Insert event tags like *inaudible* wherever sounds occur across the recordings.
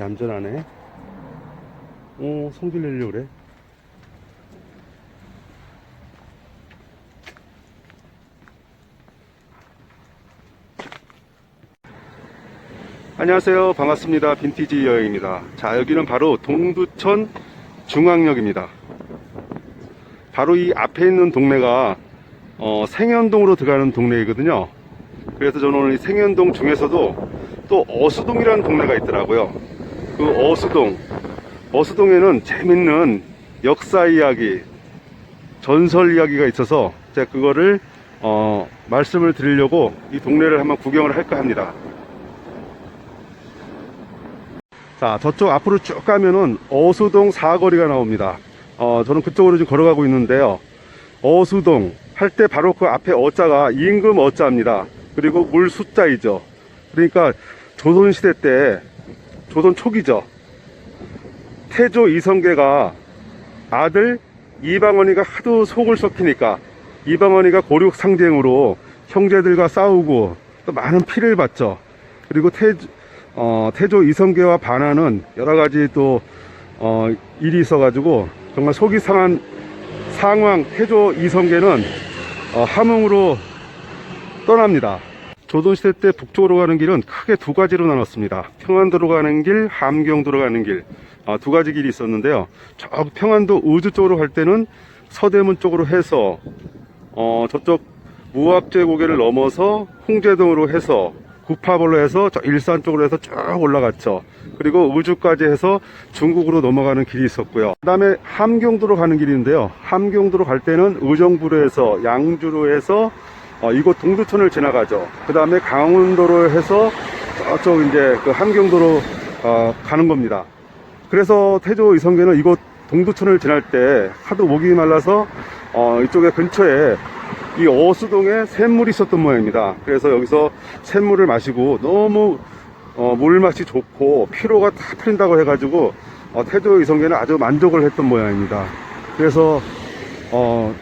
얌전하네. 오, 성질 내려고 그래. 안녕하세요. 반갑습니다. 빈티지 여행입니다. 자, 여기는 바로 동두천 중앙역입니다. 바로 이 앞에 있는 동네가 어, 생현동으로 들어가는 동네이거든요. 그래서 저는 오늘 이 생현동 중에서도 또 어수동이라는 동네가 있더라고요. 그 어수동, 어수동에는 재밌는 역사 이야기, 전설 이야기가 있어서 제가 그거를 어, 말씀을 드리려고 이 동네를 한번 구경을 할까 합니다. 자, 저쪽 앞으로 쭉 가면은 어수동 사거리가 나옵니다. 어, 저는 그쪽으로 지금 걸어가고 있는데요. 어수동 할 때 바로 그 앞에 어자가 임금 어자입니다. 그리고 물 숫자이죠. 그러니까 조선시대 때, 조선 초기죠. 태조 이성계가 아들 이방원이가 하도 속을 썩히니까 이방원이가 고륙 상쟁으로 형제들과 싸우고 또 많은 피를 봤죠. 그리고 태, 어, 태조 이성계와 반하는 여러 가지 또, 어, 일이 있어가지고 정말 속이 상한 상황 태조 이성계는 어, 함흥으로 떠납니다. 조선시대 때 북쪽으로 가는 길은 크게 두 가지로 나눴습니다. 평안도로 가는 길, 함경도로 가는 길. 아, 두 가지 길이 있었는데요. 저 평안도 우주 쪽으로 갈 때는 서대문 쪽으로 해서 어, 저쪽 무압제 고개를 넘어서 홍제동으로 해서 구파벌로 해서 저 일산 쪽으로 해서 쭉 올라갔죠. 그리고 우주까지 해서 중국으로 넘어가는 길이 있었고요. 그 다음에 함경도로 가는 길인데요. 함경도로 갈 때는 의정부로 해서 양주로 해서 어, 이곳 동두천을 지나가죠. 그 다음에 강원도로 해서 저쪽 이제 그 함경도로 어, 가는 겁니다. 그래서 태조 이성계는 이곳 동두천을 지날 때 하도 목이 말라서 어, 이쪽에 근처에 이 어수동에 샘물이 있었던 모양입니다. 그래서 여기서 샘물을 마시고 너무 어, 물맛이 좋고 피로가 다 풀린다고 해가지고 어, 태조 이성계는 아주 만족을 했던 모양입니다. 그래서 어,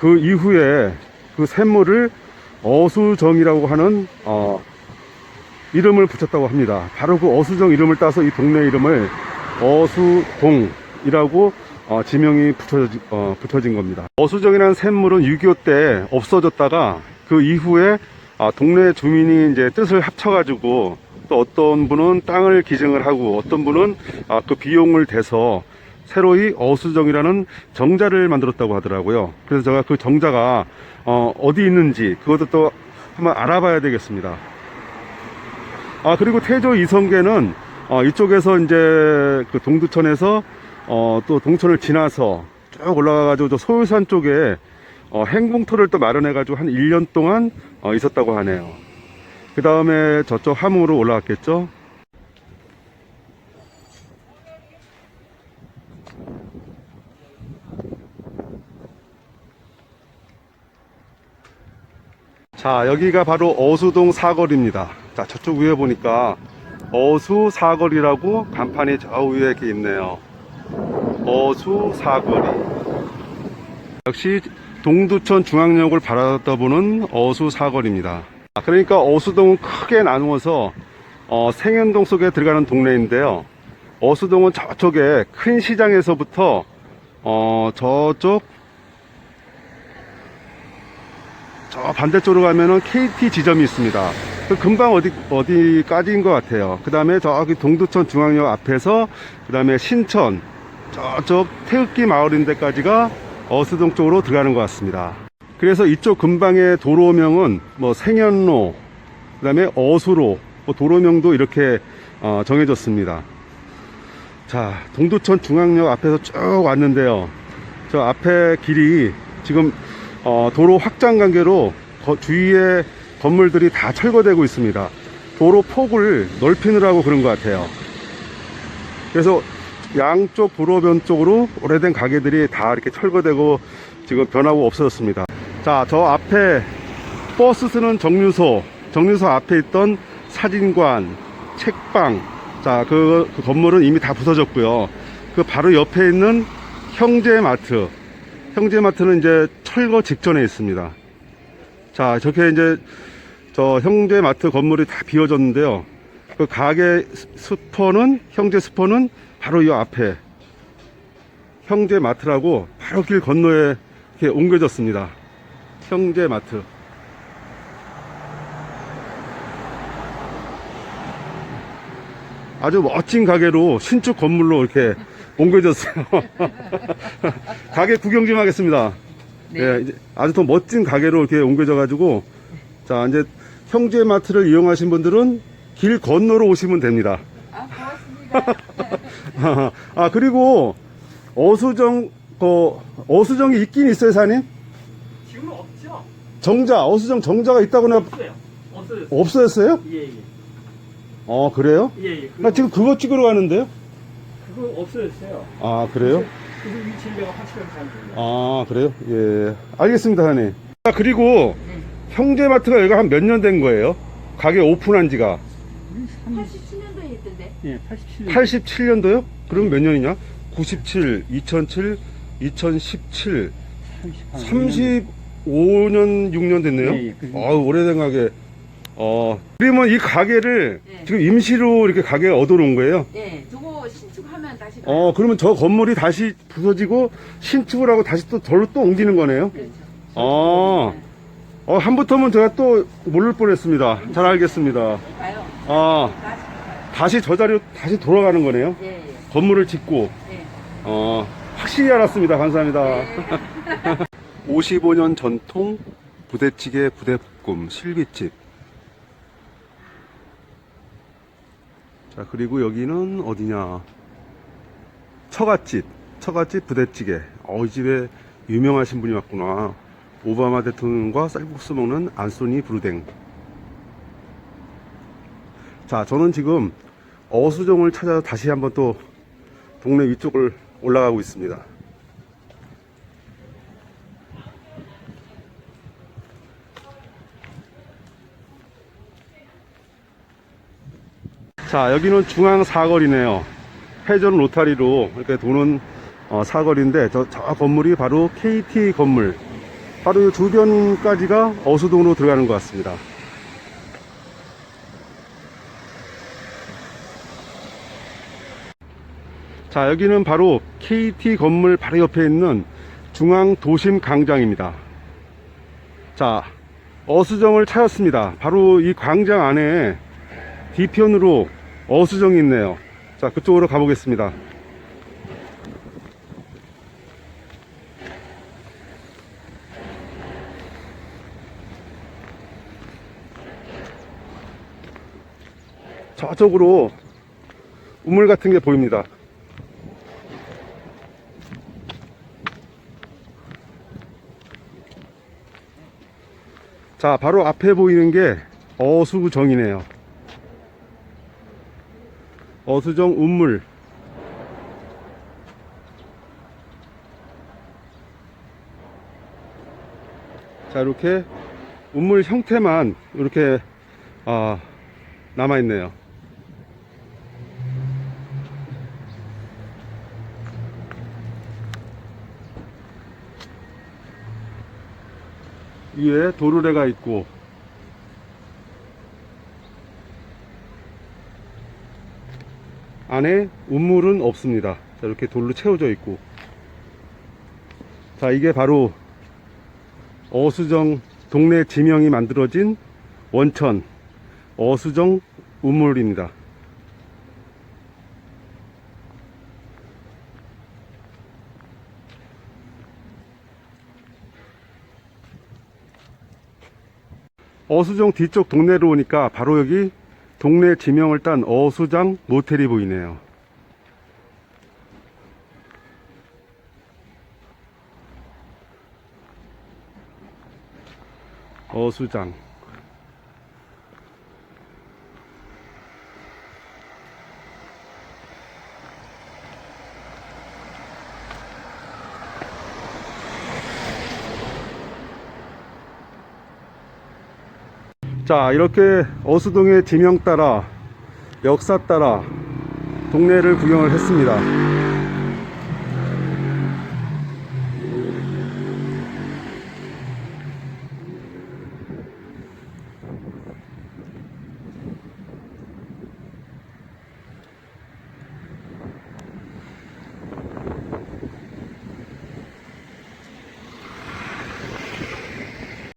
그 이후에 그 샘물을 어수정이라고 하는 어, 이름을 붙였다고 합니다. 바로 그 어수정 이름을 따서 이 동네 이름을 어수동이라고 어, 지명이 붙여지, 어, 붙여진 겁니다. 어수정이라는 샘물은 6.25 때 없어졌다가 그 이후에 아, 동네 주민이 이제 뜻을 합쳐가지고 또 어떤 분은 땅을 기증을 하고 어떤 분은 아, 그 비용을 대서 새로이 어수정이라는 정자를 만들었다고 하더라고요. 그래서 제가 그 정자가 어, 어디 있는지 그것도 또 한번 알아봐야 되겠습니다. 아 그리고 태조 이성계는 어, 이쪽에서 이제 그 동두천에서 어, 또 동천을 지나서 쭉 올라가가지고 저 소유산 쪽에 어, 행궁터를 또 마련해가지고 한 1년 동안 어, 있었다고 하네요. 그 다음에 저쪽 함으로 올라갔겠죠. 자, 여기가 바로 어수동 사거리입니다. 자, 저쪽 위에 보니까 어수 사거리라고 간판이 저 위에 이렇게 있네요. 어수 사거리. 역시 동두천 중앙역을 바라다보는 어수 사거리입니다. 아, 그러니까 어수동은 크게 나누어서 어, 생현동 속에 들어가는 동네인데요. 어수동은 저쪽에 큰 시장에서부터 어, 저쪽 저 반대쪽으로 가면은 KT 지점이 있습니다. 그 금방 어디, 어디까지인 것 같아요. 그 다음에 저기 동두천 중앙역 앞에서, 그 다음에 신천, 저쪽 태극기 마을인 데까지가 어수동 쪽으로 들어가는 것 같습니다. 그래서 이쪽 근방의 도로명은 뭐 생현로, 그 다음에 어수로, 뭐 도로명도 이렇게 어, 정해졌습니다. 자, 동두천 중앙역 앞에서 쭉 왔는데요. 저 앞에 길이 지금 어, 도로 확장 관계로 거- 주위에 건물들이 다 철거되고 있습니다. 도로 폭을 넓히느라고 그런 것 같아요. 그래서 양쪽 도로변 쪽으로 오래된 가게들이 다 이렇게 철거되고 지금 변하고 없어졌습니다. 자, 저 앞에 버스 쓰는 정류소, 정류소 앞에 있던 사진관, 책방, 자, 그, 그 건물은 이미 다 부서졌고요. 그 바로 옆에 있는 형제마트, 형제마트는 이제 철거 직전에 있습니다. 자, 저렇게 이제 저 형제마트 건물이 다 비어졌는데요. 그 가게 스포는 형제 스포는 바로 이 앞에 형제 마트라고 바로 길 건너에 이렇게 옮겨졌습니다. 형제 마트. 아주 멋진 가게로 신축 건물로 이렇게 옮겨졌어요. *laughs* 가게 구경 좀 하겠습니다. 네. 예, 이제 아주 더 멋진 가게로 이렇게 옮겨져 가지고 자 이제 형제 마트를 이용하신 분들은 길 건너로 오시면 됩니다. 아, 고맙습니다. *laughs* 아 그리고 어수정 그 어수정이 있긴 있어요 사님? 지금은 없죠? 정자 어수정 정자가 있다고나 없어요. 없어졌어요. 없어졌어요? 예, 예. 어 그래요? 예, 예. 나 지금 그거 찍으러 가는데요? 그거 없어졌어요. 아 그래요? 그 위치를 내가 확실하게 잘 몰라요. 아 그래요? 예 알겠습니다 사님. 아 그리고 형제 마트가 여기가 한 몇 년 된 거예요? 가게 오픈한 지가 87년도에 했던데. 예, 87년. 87년도요? 그럼 몇 년이냐? 97, 2007, 2017, 35년, 6년 됐네요? 예, 예, 그 정도. 아우, 오래된 가게. 어, 그러면 이 가게를 예. 지금 임시로 이렇게 가게 얻어놓은 거예요? 예, 저거 신축하면 다시. 어, 그러면 저 건물이 다시 부서지고 신축을 하고 다시 또 절로 또 옮기는 거네요? 그렇죠. 아, 어, 한부터면 제가 또 모를 뻔했습니다. 잘 알겠습니다. 가요. 아, 다시 가요. 다시 저 자리로 다시 돌아가는 거네요? 예, 예. 건물을 짓고. 예. 어, 확실히 알았습니다. 감사합니다. *laughs* 55년 전통 부대찌개 부대볶음 실비집. 자, 그리고 여기는 어디냐? 처갓집. 처갓집 부대찌개. 어, 이 집에 유명하신 분이 왔구나. 오바마 대통령과 쌀국수 먹는 안소니 브루댕. 자, 저는 지금 어수정을 찾아 다시 한번 또 동네 위쪽을 올라가고 있습니다. 자, 여기는 중앙 사거리네요. 회전 로타리로 이렇게 도는 어, 사거리인데 저, 저 건물이 바로 KT 건물. 바로 이 주변까지가 어수동으로 들어가는 것 같습니다. 자, 여기는 바로 KT 건물 바로 옆에 있는 중앙 도심 광장입니다. 자, 어수정을 찾았습니다. 바로 이 광장 안에 뒤편으로 어수정이 있네요. 자, 그쪽으로 가보겠습니다. 저쪽으로 우물 같은 게 보입니다. 자, 바로 앞에 보이는 게 어수정이네요. 어수정 운물. 자, 이렇게 운물 형태만 이렇게 아, 남아 있네요. 위에 도르래가 있고 안에 우물은 없습니다. 자, 이렇게 돌로 채워져 있고 자 이게 바로 어수정 동네 지명이 만들어진 원천 어수정 우물입니다. 어수정 뒤쪽 동네로 오니까 바로 여기 동네 지명을 딴 어수장 모텔이 보이네요. 어수장. 자, 이렇게 어수동의 지명 따라 역사 따라 동네를 구경을 했습니다.